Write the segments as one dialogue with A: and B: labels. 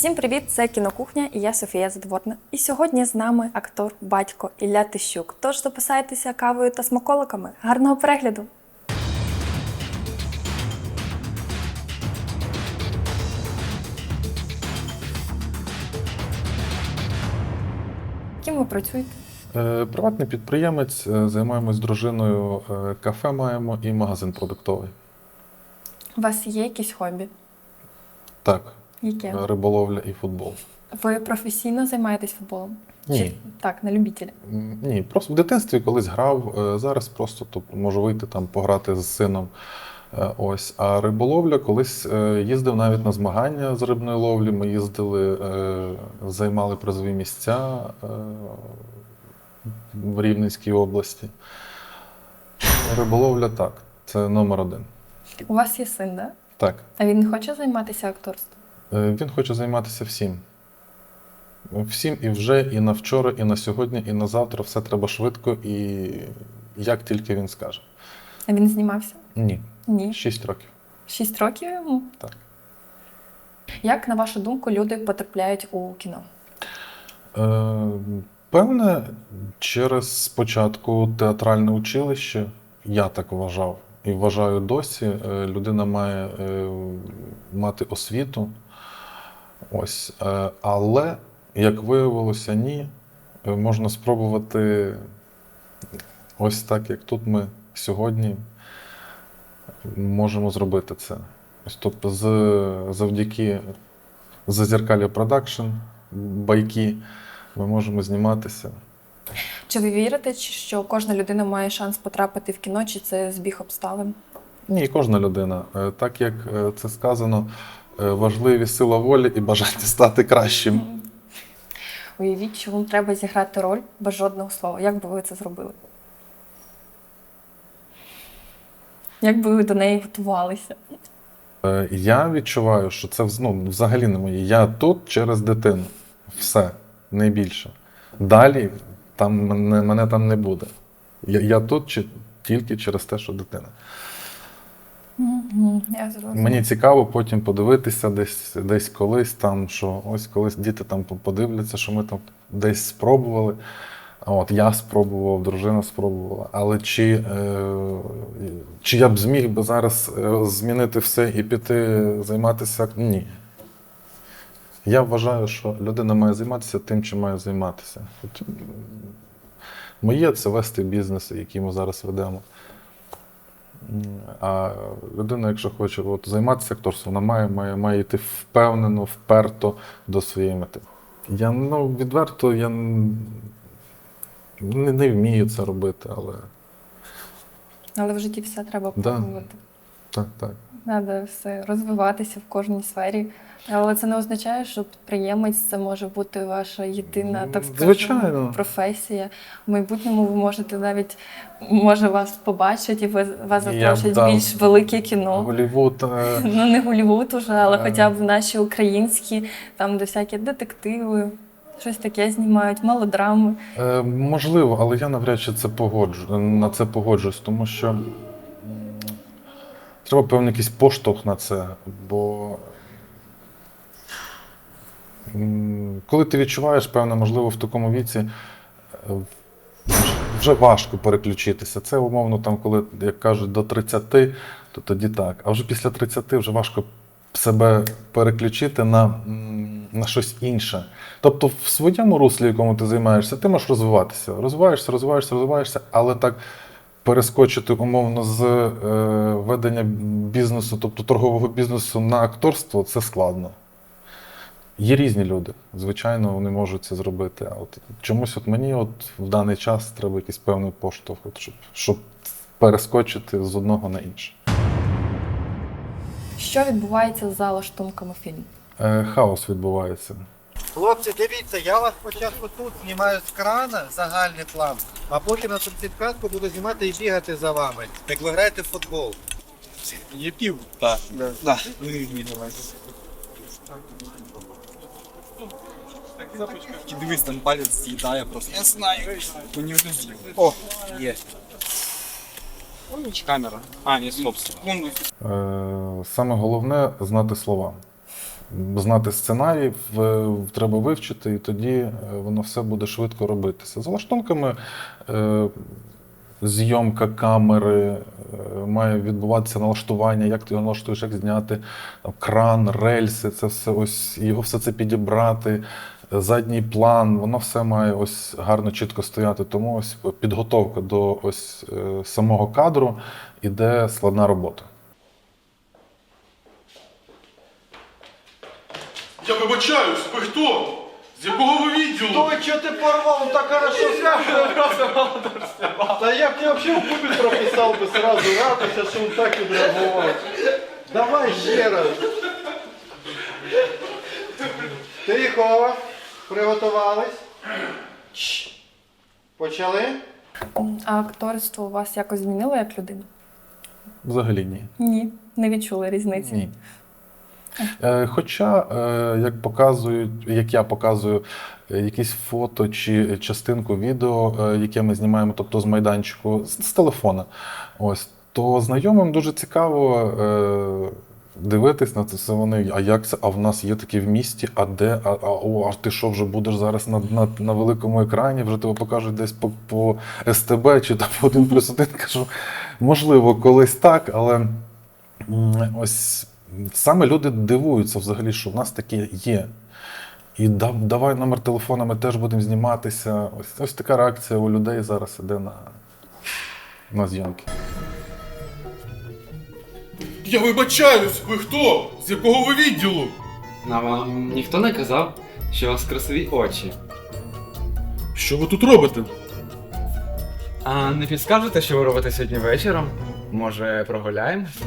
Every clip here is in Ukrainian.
A: Всім привіт! Це кінокухня і я Софія Задворна. І сьогодні з нами актор, батько Ілля Тищук. Тож записайтеся кавою та смаколиками. Гарного перегляду! Ким ви працюєте?
B: Е, Приватний підприємець, е, займаємось з дружиною, е, кафе маємо і магазин продуктовий.
A: У вас є якісь хобі?
B: Так,
A: Яке?
B: е, риболовля і футбол.
A: Ви професійно займаєтесь футболом?
B: Ні.
A: Чи так, на любителя?
B: Ні, просто в дитинстві колись грав, е, зараз просто тобто, можу вийти там пограти з сином. Е, Ось, а риболовля колись їздив навіть на змагання з рибної ловлі. Ми їздили, займали призові місця в Рівненській області. Риболовля так, це номер один.
A: У вас є син, да?
B: Так.
A: А він не хоче займатися акторством?
B: Е, Він хоче займатися всім. Всім і вже, і на вчора, і на сьогодні, і на завтра. Все треба швидко і як тільки він скаже.
A: А він знімався?
B: Ні,
A: Ні.
B: шість років.
A: Шість років йому?
B: Так.
A: Як, на вашу думку, люди потрапляють у кіно?
B: Е, певне, через спочатку театральне училище, я так вважав і вважаю досі, е, людина має е, мати освіту. Ось. Е, але, як виявилося, ні. Е, Можна спробувати ось так, як тут ми сьогодні можемо зробити це. Ось, тобто, з, завдяки Зазеркалья Продакшн, байки, ми можемо зніматися.
A: Чи ви вірите, що кожна людина має шанс потрапити в кіно, чи це збіг обставин?
B: Ні, кожна людина. Е, Так як це сказано, важливі сила волі і бажання стати кращим.
A: Уявіть, що вам треба зіграти роль без жодного слова. Як би ви це зробили? Як би ви до неї готувалися?
B: Е, Я відчуваю, що це ну, взагалі не моє. Я тут через дитину. Все, не більше. Далі там мене, мене там не буде. Я, я тут чи, тільки через те, що дитина. Мені цікаво потім подивитися десь, десь колись, там, що ось колись діти там подивляться, що ми там десь спробували. От я спробував, дружина спробувала. Але чи, е, чи я б зміг би зараз е, змінити все і піти займатися? Ні. Я вважаю, що людина має займатися тим, чим має займатися. Моє це вести бізнес, який ми зараз ведемо. А людина, якщо хоче от, займатися акторством, вона має, має, має йти впевнено, вперто до своєї мети. Я ну, відверто я не, не вмію це робити, але
A: Але в житті все треба
B: Да. так, так.
A: Треба все розвиватися в кожній сфері. Але це не означає, що підприємець це може бути ваша єдина, так скажемо, професія. В майбутньому ви можете навіть може вас побачать і ви вас запросять в
B: дав
A: більш велике кіно.
B: Голівуд. е,
A: Ну не Голлівуд уже, але
B: Е.
A: хоча б наші українські, там де всякі детективи, щось таке знімають, мелодрами.
B: Е, можливо, але я навряд чи це погоджу, на це погоджуюсь, тому що треба певний якийсь поштовх на це. Бо коли ти відчуваєш, певно, можливо, в такому віці е, вже важко переключитися. Це умовно, там, коли, як кажуть, до 30, то тоді так. А вже після 30 вже важко себе переключити на, на щось інше. Тобто, в своєму руслі, якому ти займаєшся, ти можеш розвиватися. Розвиваєшся, розвиваєшся, розвиваєшся, але так перескочити умовно з е, ведення бізнесу, тобто торгового бізнесу на акторство, це складно. Є різні люди, звичайно, вони можуть це зробити. А от чомусь от мені от в даний час треба якийсь певний поштовх, от, щоб, щоб перескочити з одного на інше.
A: Що відбувається за лаштунками фільму?
B: Е, хаос відбувається.
C: Хлопці, дивіться, я вас спочатку тут знімаю з крана загальний план, а потім на підказку буду знімати і бігати за вами. Як ви граєте в футбол.
D: Є пів? Так.
C: Да.
D: Да. Ви мені давайте. Дивись, там палець з'їдає просто. Я знаю. Мені вже з'їв. О, є. Камера. А, ні, стоп, секунду.
B: Е, саме головне знати слова. Знати сценарій, треба вивчити, і тоді е, воно все буде швидко робитися. За лаштунками е, зйомка камери, е, має відбуватися налаштування, як ти його налаштуєш, як зняти, там, кран, рельси, це все ось його все це підібрати. Задній план, воно все має ось гарно чітко стояти. Тому ось підготовка до ось самого кадру іде складна робота.
E: Я вибачаюсь, ви хто? З якого ви відділу?
C: Ой, что ты порвал? Он так хорошо Да я бы тебе вообще в кубик прописал бы сразу, радуйся, что он так відреагував. Давай ще раз. Тихо, приготувались. Чш. Почали?
A: А акторство у вас якось змінило як людину?
B: Взагалі ні.
A: Ні, не відчули різниці.
B: Ні. Е, Хоча, е, як показують, як я показую е, якісь фото чи частинку відео, яке ми знімаємо, тобто з майданчику, з, телефона, ось, то знайомим дуже цікаво дивитись на це. Вони, а як це? А в нас є такі в місті, а де? А, а, о, а ти що вже будеш зараз на, на, на великому екрані? Вже тебе покажуть десь по, по СТБ чи там 1 плюс 1. Кажу, можливо, колись так, але. Ось саме люди дивуються взагалі, що в нас таке є. І да- давай номер телефона, ми теж будемо зніматися. Ось, ось така реакція у людей зараз іде на, на зйомки.
E: Я вибачаюсь, ви хто? З якого ви відділу?
F: А вам ніхто не казав, що у вас красиві очі.
E: Що ви тут робите?
F: А не підскажете, що ви робите сьогодні вечором? Може, прогуляємось?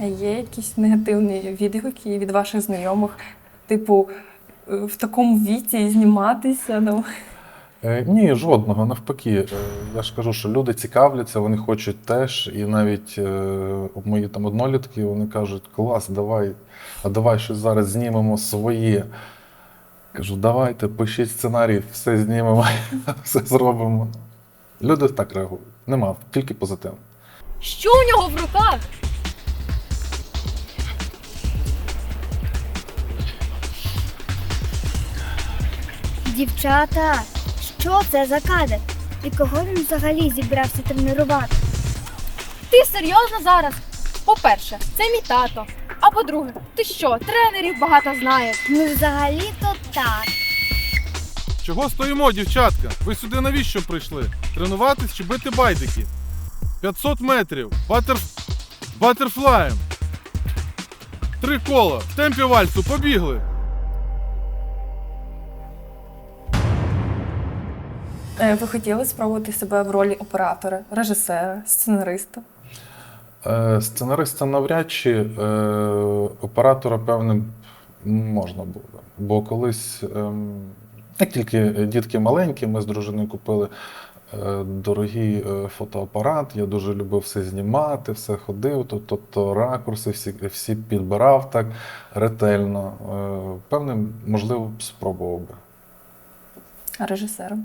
A: А є якісь негативні відгуки від ваших знайомих, типу, в такому віці зніматися. Ну.
B: Е, ні, жодного, навпаки. Е, я ж кажу, що люди цікавляться, вони хочуть теж. І навіть е, мої там однолітки вони кажуть, клас, давай, а давай щось зараз знімемо своє. Кажу, давайте, пишіть сценарій, все знімемо, все зробимо. Люди так реагують. Нема, тільки позитив.
G: Що у нього в руках?
H: Дівчата, що це за кадр? І кого він взагалі зібрався тренувати?
G: Ти серйозно зараз? По-перше, це мій тато. А по-друге, ти що, тренерів багато знаєш?
H: Ну, взагалі-то так.
E: Чого стоїмо, дівчатка? Ви сюди навіщо прийшли? Тренуватись чи бити байдики? 500 метрів. Батер... Батерфлаєм. Три кола. В темпі вальсу. Побігли.
A: Е, Ви хотіли спробувати себе в ролі оператора, режисера, сценариста?
B: Е, Сценариста навряд чи е, оператора, певне, можна було. Бо колись, ем, як тільки дітки маленькі, ми з дружиною купили е, дорогий фотоапарат. Я дуже любив все знімати, все ходив, то- тобто ракурси всі, всі підбирав так ретельно. Певне, можливо, спробував би.
A: А режисером?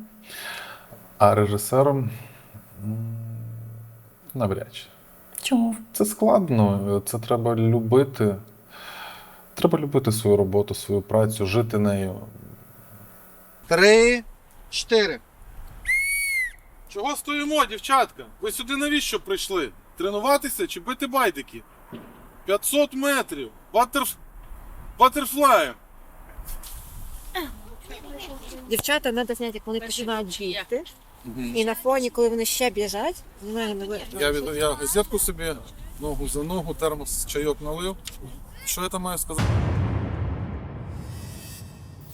B: А режисером навряд чи.
A: Чому?
B: Це складно, це треба любити. Треба любити свою роботу, свою працю, жити нею.
C: Три, чотири.
E: Чого стоїмо, дівчатка? Ви сюди навіщо прийшли? Тренуватися чи бити байдики? 500 метрів. Батерф... Батерфлаєм.
I: Дівчата треба зняти, як вони починають бігти. І на фоні, коли вони ще біжать, вони не ви-
E: Я, від... я газетку собі, ногу за ногу, термос, чайок налив. Що я там маю сказати?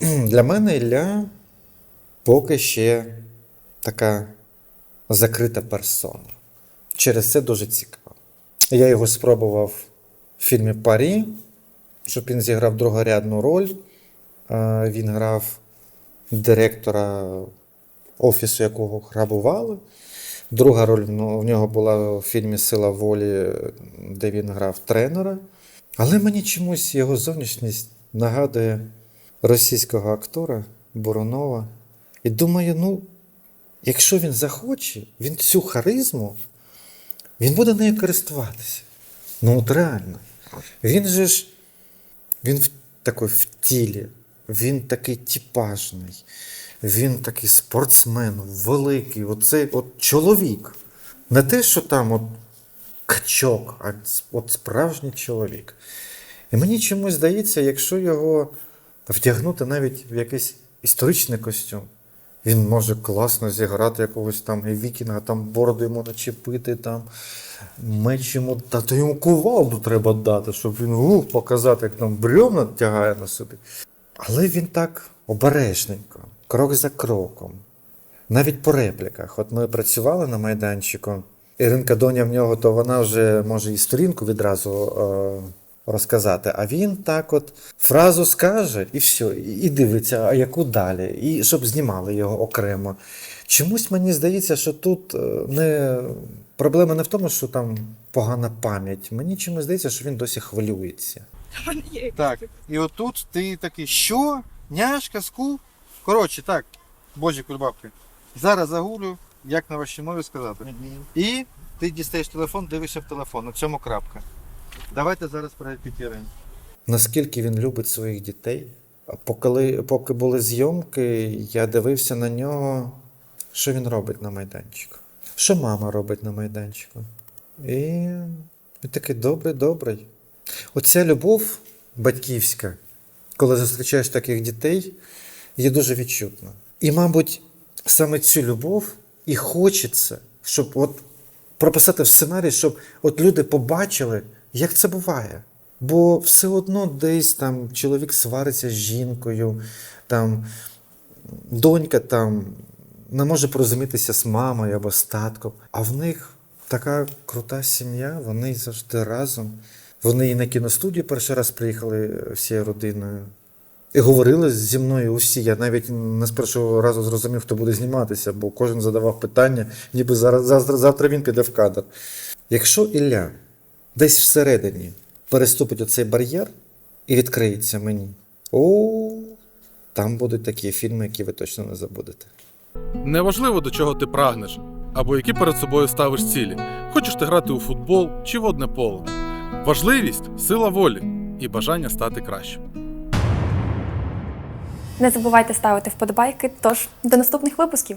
J: Для мене Ілля поки ще така закрита персона. Через це дуже цікаво. Я його спробував в фільмі Парі, щоб він зіграв другорядну роль. Е, Він грав директора офісу, якого грабували. Друга роль ну, в нього була в фільмі Сила волі, де він грав тренера. Але мені чомусь його зовнішність нагадує російського актора Буронова. І думаю, ну, якщо він захоче, він цю харизму, він буде нею користуватися. Ну, от реально. Він же ж, він в, такий в тілі, він такий типажний, він такий спортсмен, великий, оцей от чоловік. Не те, що там от качок, а от справжній чоловік. І мені чомусь здається, якщо його вдягнути навіть в якийсь історичний костюм, він може класно зіграти якогось там вікінга, там бороду йому начепити, там меч йому, та то йому кувалду треба дати, щоб він ух, показати, як там бревна тягає на собі. Але він так обережненько, крок за кроком. Навіть по репліках. От ми працювали на майданчику. Іринка Доня в нього, то вона вже може і сторінку відразу е, розказати. А він так от фразу скаже і все, і дивиться, а яку далі, і щоб знімали його окремо. Чомусь мені здається, що тут е, не проблема не в тому, що там погана пам'ять. Мені чомусь здається, що він досі хвилюється.
C: Так, і отут ти такий, що? Няшка, ску? Коротше, так, божі кульбабки. Зараз загулю, як на вашій мові сказати. І ти дістаєш телефон, дивишся в телефон. На цьому крапка. Давайте зараз перепітіримо.
J: наскільки він любить своїх дітей. А Поки, поки були зйомки, я дивився на нього, що він робить на майданчику, що мама робить на майданчику. І він такий добрий, добрий. Оця любов батьківська, коли зустрічаєш таких дітей, є дуже відчутна. І, мабуть, саме цю любов і хочеться, щоб от прописати в сценарій, щоб от люди побачили, як це буває. Бо все одно десь там чоловік свариться з жінкою, там донька там не може порозумітися з мамою або з татком. А в них така крута сім'я, вони завжди разом. Вони і на кіностудію перший раз приїхали всією родиною. І говорили зі мною усі. Я навіть не з першого разу зрозумів, хто буде зніматися, бо кожен задавав питання, ніби зараз, завтра, він піде в кадр. Якщо Ілля десь всередині переступить оцей бар'єр і відкриється мені, о, там будуть такі фільми, які ви точно не забудете.
E: Неважливо, до чого ти прагнеш, або які перед собою ставиш цілі. Хочеш ти грати у футбол чи водне поло. Важливість сила волі і бажання стати кращим.
A: Не забувайте ставити вподобайки. Тож до наступних випусків.